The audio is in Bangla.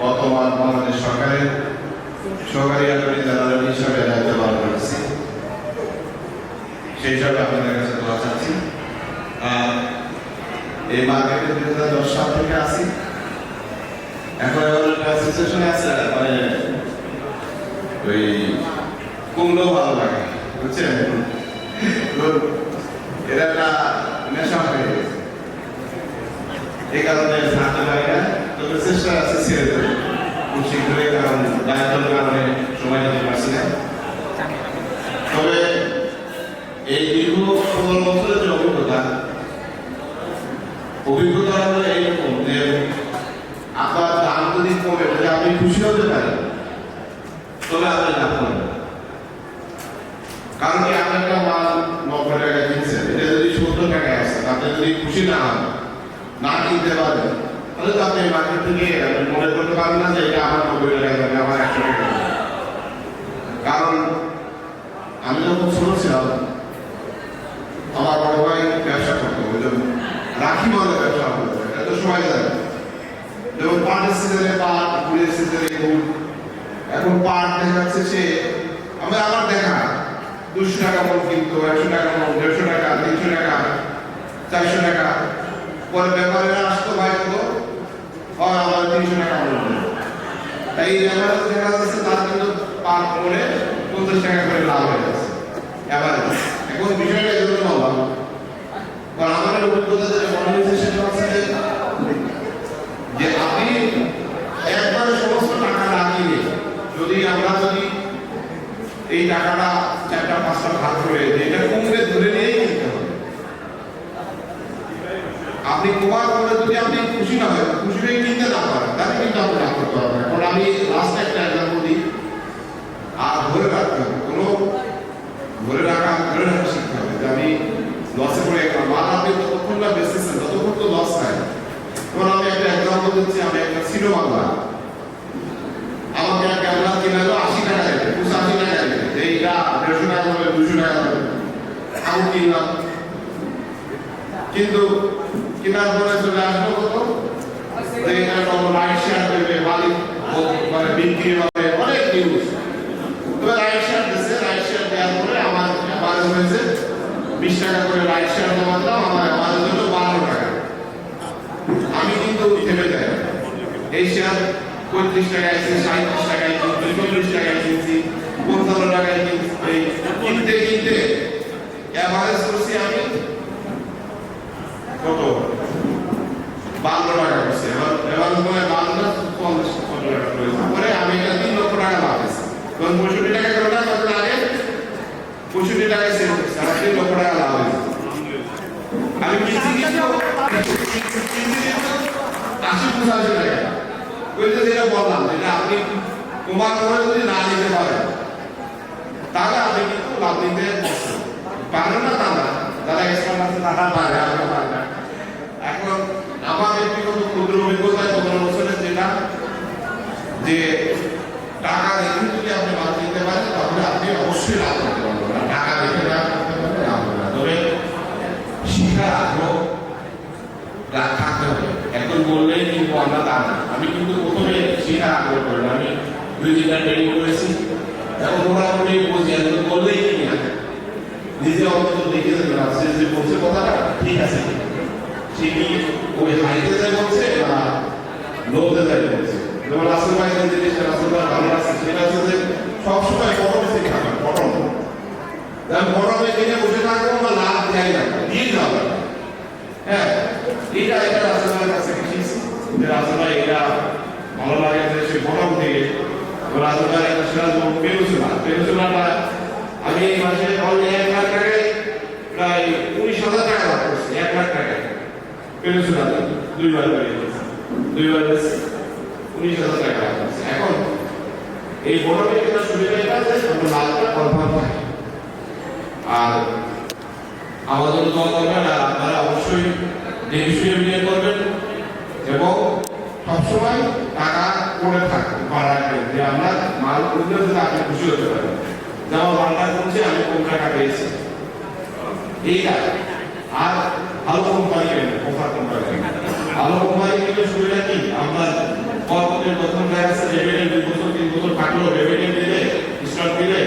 বর্তমান বাংলাদেশ সরকারের সহকারী অ্যাটর্নি জেনারেল হিসাবে দায়িত্ব পালন করেছি সেই হিসাবে আপনাদের কাছে দোয়া চাচ্ছি। এই মার্কেটে দুই হাজার দশ সাল থেকে আসি এখন এবার একটা আছে মানে ওই কুমড়ো ভালো লাগে, বুঝছেন? এটা একটা নেশা হয়ে গেছে। এই কারণে ছাড়তে পারি না। চেষ্টা আছে না তবে এই দীর্ঘ পনেরো অভিজ্ঞতা অভিজ্ঞতা দাম যদি কমে যদি আপনি খুশি হতে তবে আপনি লাভ কারণ কি আপনি একটা মাল নব্বই টাকা কিনছেন এটা যদি সত্তর টাকায় আসছে আপনি যদি খুশি না না কিনতে পারেন তাহলে তো আপনি মার্কেট থেকে মনে করতে পারেন না যে এটা আমার নব্বই টাকা যাবে আমার একশো টাকা কারণ আমি যখন ছোট আমার বড় ভাই ব্যবসা করতো ওই জন্য রাখি বলে ব্যবসা করতো, এটা তো সবাই যেমন পাটের সিজনে পাট গুড়ের সিজনে গুড় এখন পাট দেখা যাচ্ছে সে, আমরা আমার দেখা দুশো টাকা মন কিনতো, একশো টাকা মন, দেড়শো টাকা, তিনশো টাকা, চারশো টাকা। পরে ব্যাপারীরা আসতো ভাই আমার তিনশো টাকা তাই এই ব্যাপারে দেখা যাচ্ছে তার কিন্তু পার পঞ্চাশ টাকা করে লাভ হয়ে যাচ্ছে এখন বিষয়টা হচ্ছে যে আপনি একবারে সমস্ত টাকা লাগিয়ে যদি আমরা যদি এই টাকাটা চারটা পাঁচটা ভাগ করে এটা কমবে ধরে নিয়েই আপনি কমার করে যদি আপনি খুশি না হয় খুশি হয়ে কিনতে না পারেন তাহলে কিন্তু আপনি লাভ করতে পারবেন এখন আমি লাস্ট একটা এক্সাম্পল দিই আর ধরে রাখতে হবে কোনো ধরে রাখা ধরে রাখা শিখতে হবে যে আমি লসে পড়ে গেলাম মাল আপনি ততক্ষণ না বেচতেছেন ততক্ষণ তো লস খায় তখন আমি একটা এক্সাম্পল দিচ্ছি আমি একটা সিনো বাংলা আমাকে এক ক্যামেরা কিনে হলো আশি টাকা রেটে পঁচাশি টাকা রেটে এইটা দেড়শো টাকা হবে দুশো টাকা হবে আমি কিনলাম কিন্তু কেনার পরে চলে আসলো কত লাইট শেয়ার দেবে মালিক মানে বিক্রি হবে অনেক নিউজ শেয়ার দিচ্ছে লাইট শেয়ার দেওয়ার পরে আমার আমার হয়েছে, বিশ টাকা করে লাইট শেয়ার দিলাম আমার আমাদের জন্য বারো টাকা। আমি কিন্তু থেমে যাই। এই শেয়ার পঁয়ত্রিশ টাকায় আছে সাঁত্রিশ টাকায় কিনছি চল্লিশ টাকায় কিনছি পঞ্চান্ন টাকায় কিনছি কিনতে কিনতে অ্যাভারেজ করছি আমি কত? বান্ন টাকা করছে। এবার মনে হয় বান্ন পঞ্চাশ টাকা পরে আমি এটা তিন লক্ষ টাকা লাভ হয়েছে তখন পঁয়ষট্টি টাকা করে না কত আগে পঁয়ষট্টি টাকায় সেল করছে আমার তিন লক্ষ টাকা লাভ হয়েছে আমি কিনছি কিন্তু কিনছি কিন্তু আশি ওই যে যেটা বললাম, যেটা আপনি কুমার করে যদি না নিতে পারেন, তাহলে আপনি কিন্তু লাভ নিতে পারেন না তা না যারা তারা পারে না। এখন আমার ব্যক্তিগত ক্ষুদ্র অভিজ্ঞতায় পনেরো যে টাকা রেখে যদি আপনি মাল নিতে পারেন, তাহলে আপনি অবশ্যই লাভ করতে পারবেন। টাকা রেখে লাভ করতে পারবেন না। তবে শিখার আগ্রহ থাকতে হবে। এখন বললেই কিন্তু আমরা তা না। আমি কিন্তু প্রথমে শেখার আগ্রহ করি না। আমি দুই দিনটা ট্রেনিং করেছি। এখন মোটামুটি বুঝি আমি তো বললেই কিনি না? নিজে অন্তত দেখে দেবেন সে যে বলছে কথাটা, ঠিক আছে। সে কি ওই হাইতে যায় বলছে না লোতে যায় বলছে? যেমন রাসেল ভাই যে জিনিসটা রাসেল ভাই ভালো আছে। সেটা হচ্ছে যে সবসময় গরমে খাবেন গরম গরমে কিনে বসে থাকব আমরা লাভ দেয় না দিয়ে যাবে হ্যাঁ এটা এটা রাসেল ভাইয়ের কাছে শিখছি যে রাসেল ভাই এটা ভালো লাগে যে সে গরম থেকে রাসেল ভাই একটা সিরাজ পেরুসুলা পেরুসুলাটা আমি এই মাসে অনলি এক লাখ টাকায় প্রায় উনিশ হাজার টাকা লাভ করছি, এক লাখ টাকায়। পেরুসুলাতে দুইবার দুইবার হাজার টাকা এখন এই গরমে একটা সুবিধা এটা যে আমরা আর আমাদের দোয়া করবেন আর আপনারা অবশ্যই দেশীয় বিনিয়োগ করবেন এবং সবসময় টাকা করে থাকবে বাড়াবে যে আমরা মাল করলে যদি আপনি খুশি হতে পারেন যেমন বাংলা করছে আমি কম টাকা পেয়েছি? এইটা। আর ভালো কোম্পানি পেলেন অফার কোম্পানি ভালো কোম্পানি পেলে সুবিধা কি? আমরা কত বছর আছে রেভিনিউ দুই বছর, তিন বছর থাকলেও রেভিনিউ দিলে স্টক দিলে?